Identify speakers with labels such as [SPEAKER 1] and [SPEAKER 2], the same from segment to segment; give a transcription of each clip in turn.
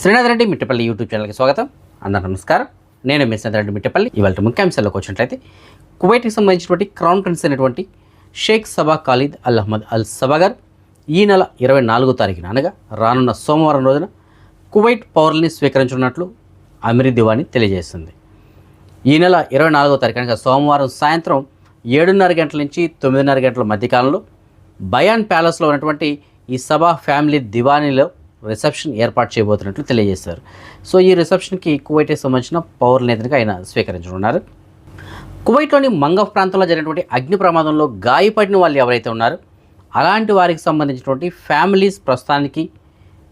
[SPEAKER 1] Srinath Reddy Mittapalli YouTube ఛానల్కి స్వాగతం. అందరూ నమస్కారం. నేను మీ శ్రీనాథ్ రెడ్డి మిట్టపల్లి. ఇవాళ ముఖ్యాంశాల్లోకి వచ్చినట్లయితే కువైట్కి సంబంధించినటువంటి క్రౌన్ ప్రిన్స్ అయినటువంటి షేక్ సబా ఖాలిద్ అల్ అహ్మద్ అల్ సబాగర్ ఈ నెల ఇరవై నాలుగో తారీఖున అనగా రానున్న సోమవారం రోజున కువైట్ పౌరుల్ని స్వీకరించనున్నట్లు అమీర్ దివాని తెలియజేస్తుంది ఈ నెల ఇరవై నాలుగో తారీఖు అనగా సోమవారం సాయంత్రం ఏడున్నర గంటల నుంచి తొమ్మిదిన్నర గంటల మధ్యకాలంలో బయాన్ ప్యాలెస్లో ఉన్నటువంటి ఈ సభా ఫ్యామిలీ దివానీలో రిసెప్షన్ ఏర్పాటు చేయబోతున్నట్లు తెలియజేశారు. సో ఈ రిసెప్షన్కి కువైట్కి సంబంధించిన పౌర నేతగా ఆయన స్వీకరించనున్నారు. కువైట్లోని మంగఫ్ ప్రాంతంలో జరిగినటువంటి అగ్ని ప్రమాదంలో గాయపడిన వాళ్ళు ఎవరైతే ఉన్నారో అలాంటి వారికి సంబంధించినటువంటి ఫ్యామిలీస్ ప్రస్తుతానికి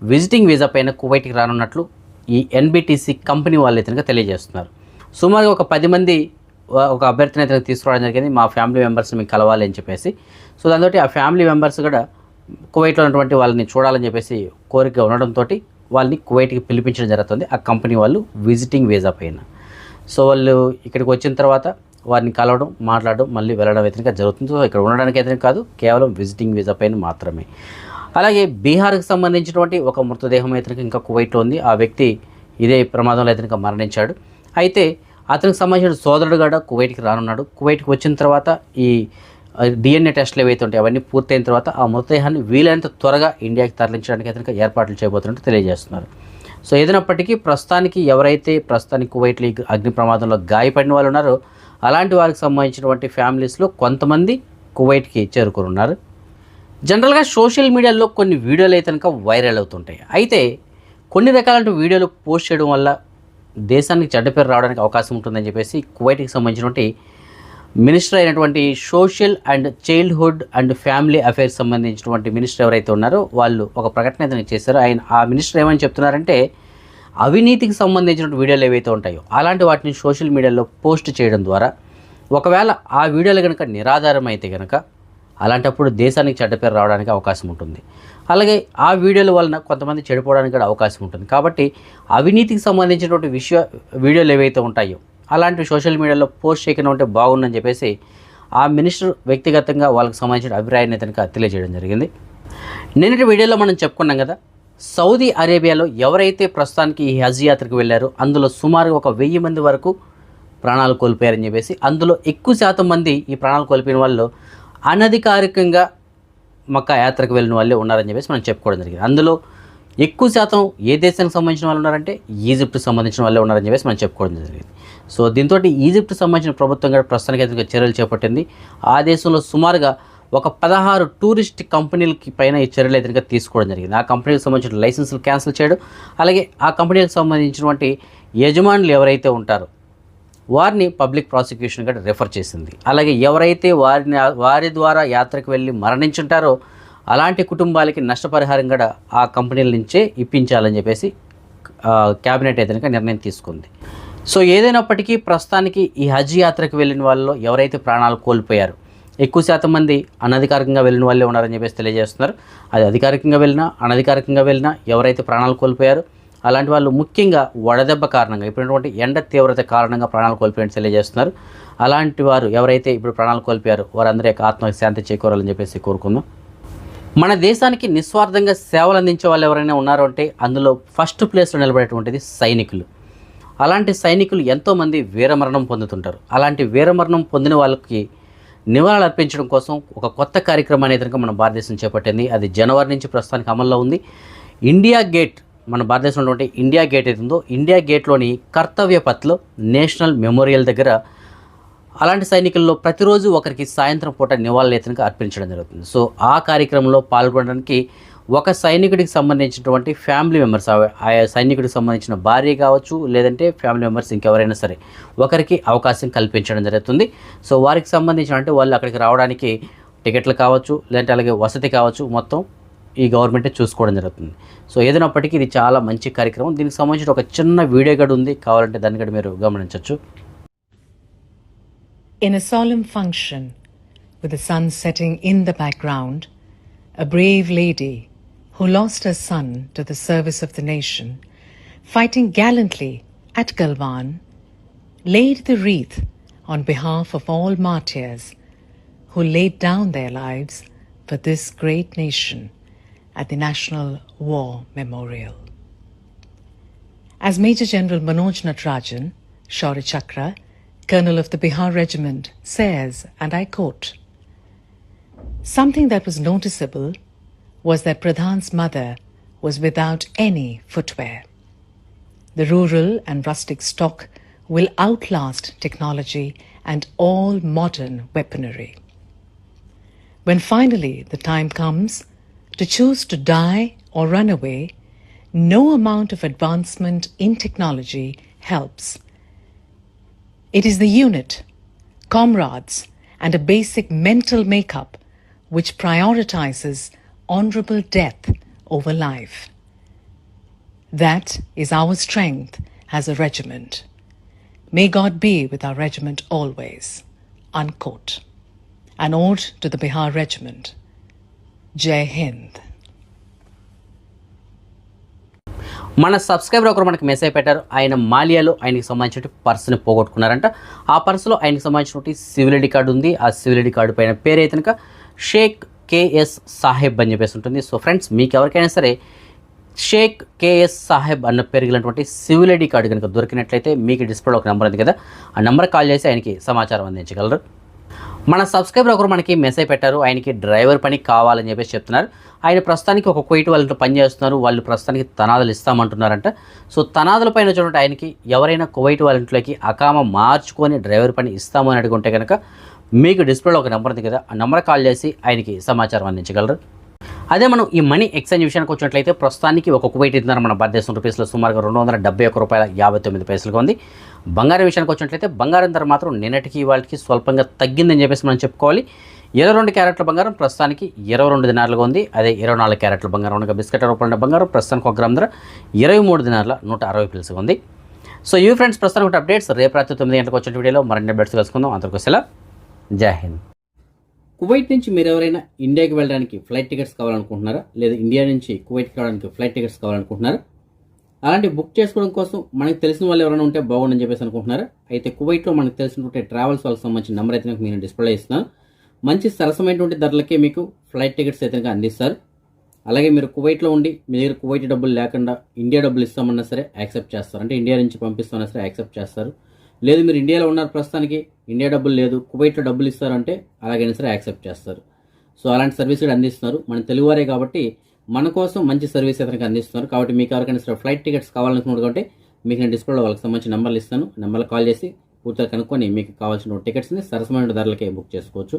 [SPEAKER 1] విజిటింగ్ వీసా పైన కువైట్కి రానున్నట్లు ఈ ఎన్బిటిసి కంపెనీ వాళ్ళు ఇతనిగా తెలియజేస్తున్నారు. సుమారుగా ఒక పది మంది ఒక అభ్యర్థిని ఇతనికి తీసుకురావడం జరిగింది. మా ఫ్యామిలీ మెంబర్స్ మీకు కలవాలి అని చెప్పేసి. సో దాంతో ఆ ఫ్యామిలీ మెంబర్స్ కూడా కువైట్లో ఉన్నటువంటి వాళ్ళని చూడాలని చెప్పేసి కోరిక ఉండడంతో వాళ్ళని కువైట్కి పిలిపించడం జరుగుతుంది. ఆ కంపెనీ వాళ్ళు విజిటింగ్ వీసా పైన. సో వాళ్ళు ఇక్కడికి వచ్చిన తర్వాత వారిని కలవడం మాట్లాడడం మళ్ళీ వెళ్ళడం అయితే జరుగుతుంది. సో ఇక్కడ ఉండడానికి అయితే కాదు కేవలం విజిటింగ్ వీసా పైన మాత్రమే. అలాగే బీహార్కి సంబంధించినటువంటి ఒక మృతదేహం అయితే ఇంకా కువైట్లో ఉంది. ఆ వ్యక్తి ఇదే ప్రమాదంలో అయితే ఇంకా మరణించాడు. అయితే అతనికి సంబంధించిన సోదరుడు కూడా కువైట్కి రానున్నాడు. కువైట్కి వచ్చిన తర్వాత ఈ డిఎన్ఏ టెస్ట్లు ఏవైతే ఉంటాయి అవన్నీ పూర్తయిన తర్వాత ఆ మృతదేహాన్ని వీలైనంత త్వరగా ఇండియాకి తరలించడానికి అతనికి ఏర్పాట్లు చేయబోతున్నట్టు తెలియజేస్తున్నారు. సో ఏదైనప్పటికీ ప్రస్తుతానికి ఎవరైతే ప్రస్తుతానికి కువైట్లో అగ్ని ప్రమాదంలో గాయపడిన వాళ్ళు ఉన్నారో అలాంటి వారికి సంబంధించినటువంటి ఫ్యామిలీస్లో కొంతమంది కువైట్కి చేరుకున్నారు జనరల్గా సోషల్ మీడియాలో కొన్ని వీడియోలు అయితే కనుక వైరల్ అవుతుంటాయి. అయితే కొన్ని రకాల వీడియోలు పోస్ట్ చేయడం వల్ల దేశానికి చెడ్డ పేరు రావడానికి అవకాశం ఉంటుందని చెప్పేసి కువైట్కి సంబంధించినటువంటి మినిస్టర్ అయినటువంటి social and childhood and family affairs సంబంధించినటువంటి మినిస్టర్ ఎవరైతే ఉన్నారో వాళ్ళు ఒక ప్రకటన అయితే చేశారో ఆయన ఆ మినిస్టర్ ఏమని చెప్తున్నారంటే అవినీతికి సంబంధించిన వీడియోలు ఏవైతే ఉంటాయో అలాంటి వాటిని సోషల్ మీడియాలో పోస్ట్ చేయడం ద్వారా ఒకవేళ ఆ వీడియోలు కనుక నిరాధారం అయితే కనుక అలాంటప్పుడు దేశానికి చెడ్డ పేరు రావడానికి అవకాశం ఉంటుంది. అలాగే ఆ వీడియోల వలన కొంతమంది చెడిపోవడానికి కూడా అవకాశం ఉంటుంది. కాబట్టి అవినీతికి సంబంధించినటువంటి విషయ వీడియోలు ఏవైతే ఉంటాయో అలాంటి సోషల్ మీడియాలో పోస్ట్ చేయకుండా ఉంటే బాగుందని చెప్పేసి ఆ మినిస్టర్ వ్యక్తిగతంగా వాళ్ళకి సంబంధించిన అభిప్రాయాన్ని కనుక తెలియజేయడం జరిగింది. నిన్నటి వీడియోలో మనం చెప్పుకున్నాం కదా సౌదీ అరేబియాలో ఎవరైతే ప్రస్తుతానికి ఈ హజ్ యాత్రకు వెళ్ళారో అందులో సుమారుగా ఒక వెయ్యి మంది వరకు ప్రాణాలు కోల్పోయారని చెప్పేసి అందులో ఎక్కువ శాతం మంది ఈ ప్రాణాలు కోల్పోయిన వాళ్ళు అనధికారికంగా మక్కా యాత్రకు వెళ్ళిన వాళ్ళే ఉన్నారని చెప్పేసి మనం చెప్పుకోవడం జరిగింది. అందులో ఎక్కువ శాతం ఏ దేశానికి సంబంధించిన వాళ్ళు ఉన్నారంటే ఈజిప్ట్కి సంబంధించిన వాళ్ళే ఉన్నారని చెప్పేసి మనం చెప్పుకోవడం జరిగింది. సో దీంతో ఈజిప్ట్కి సంబంధించిన ప్రభుత్వం కూడా ప్రస్తుతానికి అయితే చర్యలు చేపట్టింది. ఆ దేశంలో సుమారుగా ఒక పదహారు టూరిస్ట్ కంపెనీలకి పైన ఈ చర్యలు అయితే తీసుకోవడం జరిగింది. ఆ కంపెనీకి సంబంధించిన లైసెన్సులు క్యాన్సిల్ చేయడం అలాగే ఆ కంపెనీలకు సంబంధించినటువంటి యజమానులు ఎవరైతే ఉంటారో వారిని పబ్లిక్ ప్రాసిక్యూషన్ కూడా రెఫర్ చేసింది. అలాగే ఎవరైతే వారిని వారి ద్వారా యాత్రకు వెళ్ళి మరణించుంటారో అలాంటి కుటుంబాలకి నష్టపరిహారం కూడా ఆ కంపెనీల నుంచే ఇప్పించాలని చెప్పేసి క్యాబినెట్ అయితే నిర్ణయం తీసుకుంది. సో ఏదైనప్పటికీ ప్రస్తుతానికి ఈ హజ్ యాత్రకు వెళ్ళిన వాళ్ళలో ఎవరైతే ప్రాణాలు కోల్పోయారు ఎక్కువ శాతం మంది అనధికారికంగా వెళ్ళిన వాళ్ళే ఉన్నారని చెప్పేసి తెలియజేస్తున్నారు. అది అధికారికంగా వెళ్ళినా అనధికారికంగా వెళ్ళినా ఎవరైతే ప్రాణాలు కోల్పోయారో అలాంటి వాళ్ళు ముఖ్యంగా వడదెబ్బ కారణంగా ఇప్పుడున్నటువంటి ఎండ తీవ్రత కారణంగా ప్రాణాలు కోల్పోయినట్టు తెలియజేస్తున్నారు. అలాంటి వారు ఎవరైతే ఇప్పుడు ప్రాణాలు కోల్పోయారు వారందరూ యొక్క శాంతి చేకూరాలని చెప్పేసి కోరుకుందాం. మన దేశానికి నిస్వార్థంగా సేవలు అందించే వాళ్ళు ఎవరైనా ఉన్నారో అంటే అందులో ఫస్ట్ ప్లేస్లో నిలబడేటువంటిది సైనికులు. అలాంటి సైనికులు ఎంతోమంది వీరమరణం పొందుతుంటారు. అలాంటి వీరమరణం పొందిన వాళ్ళకి నివాళులు అర్పించడం కోసం ఒక కొత్త కార్యక్రమాన్ని ఎదురుగా మన భారతదేశం చేపట్టింది. అది జనవరి నుంచి ప్రస్తుతానికి అమల్లో ఉంది. ఇండియా గేట్ మన భారతదేశంలో ఉంటే ఇండియా గేట్ ఏది ఉందో ఇండియా గేట్లోని కర్తవ్య పత్లో నేషనల్ మెమోరియల్ దగ్గర అలాంటి సైనికుల్లో ప్రతిరోజు ఒకరికి సాయంత్రం పూట నివాళులేతనగా అర్పించడం జరుగుతుంది. సో ఆ కార్యక్రమంలో పాల్గొనడానికి ఒక సైనికుడికి సంబంధించినటువంటి ఫ్యామిలీ మెంబర్స్ ఆ- ఆయా సైనికుడికి సంబంధించిన భార్య కావచ్చు లేదంటే ఫ్యామిలీ మెంబర్స్ ఇంకెవరైనా సరే ఒకరికి అవకాశం కల్పించడం జరుగుతుంది. సో వారికి సంబంధించిన అంటే వాళ్ళు అక్కడికి రావడానికి టికెట్లు కావచ్చు లేదంటే అలాగే వసతి కావచ్చు మొత్తం ఈ గవర్నమెంటే చూసుకోవడం జరుగుతుంది. సో ఏదైనప్పటికీ ఇది చాలా మంచి కార్యక్రమం. దీనికి సంబంధించిన ఒక చిన్న వీడియో గడు ఉంది. కావాలంటే దాన్ని కూడా మీరు గమనించవచ్చు
[SPEAKER 2] In a solemn function, with the sun setting in the background, a brave lady who lost her son to the service of the nation, fighting gallantly at Galwan, laid the wreath on behalf of all martyrs who laid down their lives for this great nation at the National War Memorial. As Major General Manoj Natarajan, Shaurya Chakra, Colonel of the Bihar Regiment, says, and I quote, Something that was noticeable was that Pradhan's mother was without any footwear. The rural and rustic stock will outlast technology and all modern weaponry. When finally the time comes to choose to die or run away, no amount of advancement in technology helps. It is the unit, comrades, and a basic mental makeup which prioritizes honorable death over life. That is our strength as a regiment. May God be with our regiment always. Unquote. An ode to the Bihar Regiment. Jai Hind.
[SPEAKER 1] మన subscriber ఒకరు మనకి message పెట్టారు. ఆయన మాలియాలో ఆయనకి సంబంధించిన పర్స్ని పోగొట్టుకున్నారంట. ఆ పర్సులో ఆయనకి సంబంధించినటువంటి సివిల్ ఐడి కార్డు ఉంది. ఆ సివిల్ ఐడి కార్డు పైన పేరు అయితే కనుక షేక్ కేఎస్ సాహెబ్ అని చెప్పేసి ఉంటుంది. సో ఫ్రెండ్స్ మీకు ఎవరికైనా సరే షేక్ కేఎస్ సాహెబ్ అన్న పేరు సివిల్ ఐడి కార్డు కనుక దొరికినట్లయితే మీకు డిస్ప్లేలో ఒక నెంబర్ ఉంది కదా. ఆ నెంబర్ కాల్ చేసి ఆయనకి సమాచారం అందించగలరు. మన సబ్స్క్రైబర్ ఒకరు మనకి మెసేజ్ పెట్టారు ఆయనకి డ్రైవర్ పని కావాలని చెప్పేసి చెప్తున్నారు. ఆయన ప్రస్తుతానికి ఒక కోయిట్ వాళ్ళతో పనిచేస్తున్నారు వాళ్ళు ప్రస్తుతానికి తనాదులు ఇస్తామంటున్నారంట. సో తనాదుల పైన చూడండి ఆయనకి ఎవరైనా కువైట్ వాళ్ళ ఇంట్లోకి అకామ మార్చుకొని డ్రైవర్ పని ఇస్తామని అని అడుగుంటే కనుక మీకు డిస్ప్లేలో ఒక నెంబర్ ఉంది కదా ఆ నెంబర్ కాల్ చేసి ఆయనకి సమాచారం అందించగలరు. అదే మనం ఈ మనీ ఎక్స్చేంజ్ విషయానికి వచ్చినట్లయితే ప్రస్తుతానికి ఒక కువైట్ ఇద్దరు మన భారతదేశం రూపీస్లో సుమారుగా రెండు వందల డెబ్బై ఒక్క రూపాయల యాభై తొమ్మిది పైసలుగా ఉంది. బంగారం విషయానికి వచ్చినట్లయితే బంగారం ధర మాత్రం నిన్నటికి వాళ్ళకి స్వల్పంగా తగ్గిందని చెప్పేసి మనం చెప్పుకోవాలి. ఇరవై రెండు క్యారెట్ల బంగారం ప్రస్తుతానికి ఇరవై రెండు దినాలుగా ఉంది. అదే ఇరవై నాలుగు క్యారెట్ల బంగారం ఉండగా బిస్కెట్ రూపాయల బంగారం ప్రస్తుతానికి ఒక గ్రామ్ ధర ఇరవై మూడు దినాల నూట అరవై పిలుసుగా ఉంది. సో ఈ ఫ్రెండ్స్ ప్రస్తుతానికి అప్డేట్స్. రేపు రాత్రి తొమ్మిది గంటలకు వచ్చిన వీడియోలో మరిన్ని అప్డేట్స్ కలుసుకుందాం. అంతకు సెలవు. జై హింద్. కువైట్ నుంచి మీరు ఎవరైనా ఇండియాకి వెళ్ళడానికి ఫ్లైట్ టికెట్స్ కావాలనుకుంటున్నారా? లేదా ఇండియా నుంచి కువైట్కి రావడానికి ఫ్లైట్ టికెట్స్ కావాలనుకుంటున్నారా? అలాంటి బుక్ చేసుకోవడం కోసం మనకు తెలిసిన వాళ్ళు ఎవరైనా ఉంటే బాగుండని చెప్పేసి అనుకుంటున్నారా? అయితే కువైట్లో మనకు తెలిసినటువంటి ట్రావెల్స్ వాళ్ళకి సంబంధించిన నెంబర్ అయితే నాకు నేను డిస్ప్లే ఇస్తున్నాను మంచి సరసమైనటువంటి ధరలకే మీకు ఫ్లైట్ టికెట్స్ అయితే అందిస్తారు. అలాగే మీరు కువైట్లో ఉండి మీ దగ్గర కువైట్ డబ్బులు లేకుండా ఇండియా డబ్బులు ఇస్తామన్నా సరే యాక్సెప్ట్ చేస్తారు. అంటే ఇండియా నుంచి పంపిస్తామన్నా సరే యాక్సెప్ట్ చేస్తారు. లేదు మీరు ఇండియాలో ఉన్నారు ప్రస్తుతానికి ఇండియా డబ్బులు లేదు కువైట్లో డబ్బులు ఇస్తారంటే అలాగైనా సరే యాక్సెప్ట్ చేస్తారు. సో అలాంటి సర్వీస్ కూడా అందిస్తున్నారు. మన తెలుగువారే కాబట్టి మన కోసం మంచి సర్వీస్ అతనికి అందిస్తున్నారు. కాబట్టి మీకు ఎవరికైనా సరే ఫ్లైట్ టికెట్స్ కావాలనుకున్నటువంటి మీకు నేను డిస్ప్లేలో వాళ్ళకి సంబంధించిన నెంబర్లు ఇస్తాను. నెంబర్లు కాల్ చేసి పూర్తిగా కనుక్కొని మీకు కావాల్సిన టికెట్స్ని సరసమైన ధరలకే బుక్ చేసుకోవచ్చు.